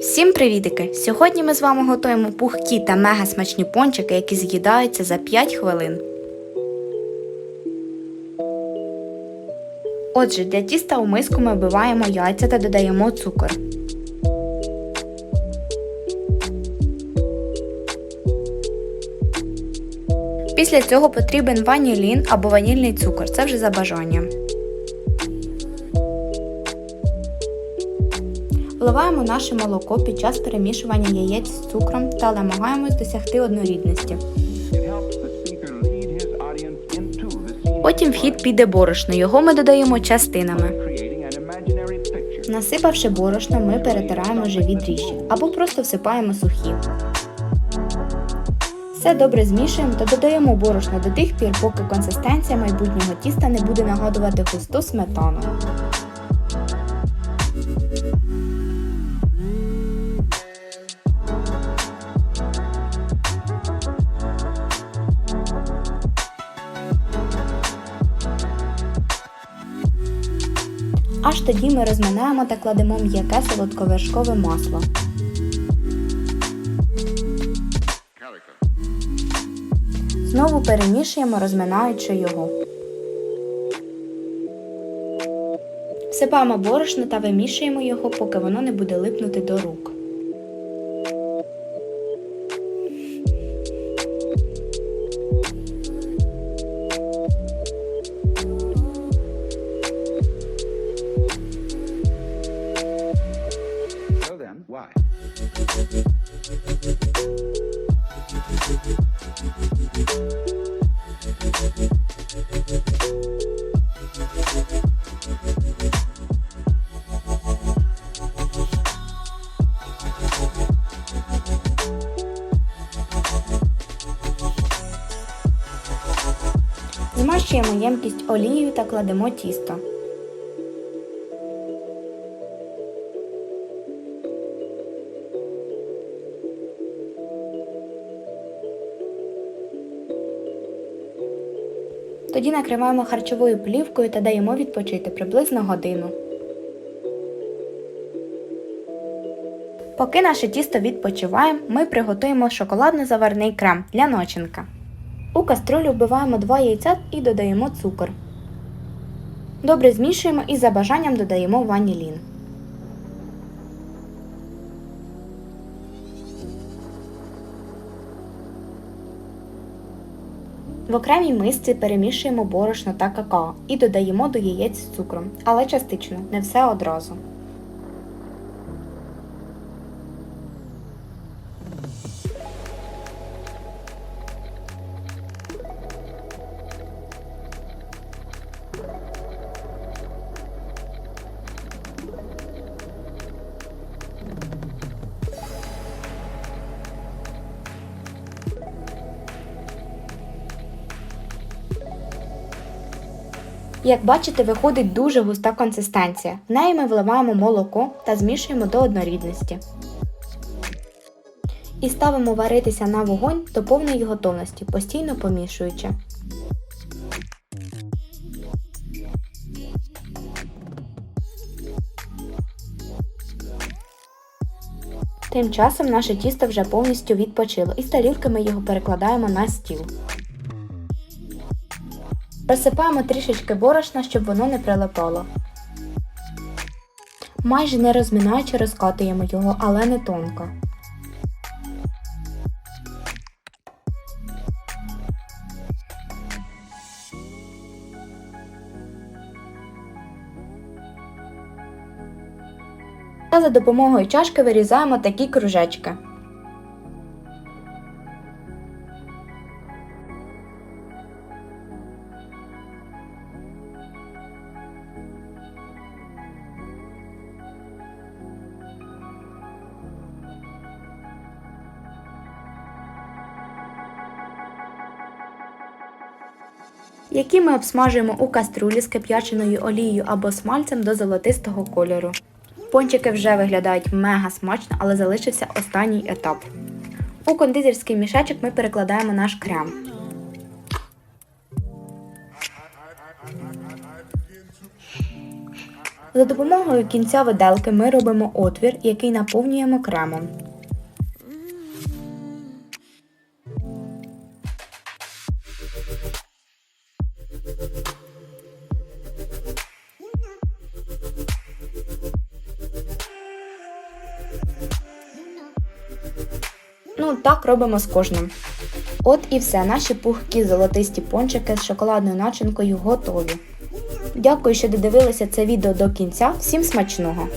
Всім привітики! Сьогодні ми з вами готуємо пухкі та мега смачні пончики, які з'їдаються за 5 хвилин. Отже, для тіста у миску ми вбиваємо яйця та додаємо цукор. Після цього потрібен ванілін або ванільний цукор, це вже за бажанням. Вливаємо наше молоко під час перемішування яєць з цукром та намагаємось досягти однорідності. Потім в хід піде борошно, його ми додаємо частинами. Насипавши борошно, ми перетираємо живі дріжджі або просто всипаємо сухі. Все добре змішуємо та додаємо борошно до тих пір, поки консистенція майбутнього тіста не буде нагадувати густу сметану. Аж тоді ми розминаємо та кладемо м'яке солодковершкове масло. Знову перемішуємо, розминаючи його. Всипаємо борошно та вимішуємо його, поки воно не буде липнути до рук. Why? Змащуємо ємкість олією та кладемо тісто. Тоді накриваємо харчовою плівкою та даємо відпочити приблизно годину. Поки наше тісто відпочиває, ми приготуємо шоколадно-заварний крем для начинка. У каструлю вбиваємо 2 яйця і додаємо цукор. Добре змішуємо і за бажанням додаємо ванілін. В окремій мисці перемішуємо борошно та какао і додаємо до яєць з цукром, але частично, не все одразу. Як бачите, виходить дуже густа консистенція. В неї ми вливаємо молоко та змішуємо до однорідності. І ставимо варитися на вогонь до повної готовності, постійно помішуючи. Тим часом наше тісто вже повністю відпочило і з тарілки ми його перекладаємо на стіл. Присипаємо трішечки борошна, щоб воно не прилипало. Майже не розминаючи розкатуємо його, але не тонко. За допомогою чашки вирізаємо такі кружечки. Які ми обсмажуємо у каструлі з кип'яченою олією або смальцем до золотистого кольору. Пончики вже виглядають мега смачно, але залишився останній етап. У кондитерський мішечок ми перекладаємо наш крем. За допомогою кінця виделки ми робимо отвір, який наповнюємо кремом. Ну, так робимо з кожним. От і все, наші пухкі золотисті пончики з шоколадною начинкою готові. Дякую, що додивилися це відео до кінця. Всім смачного!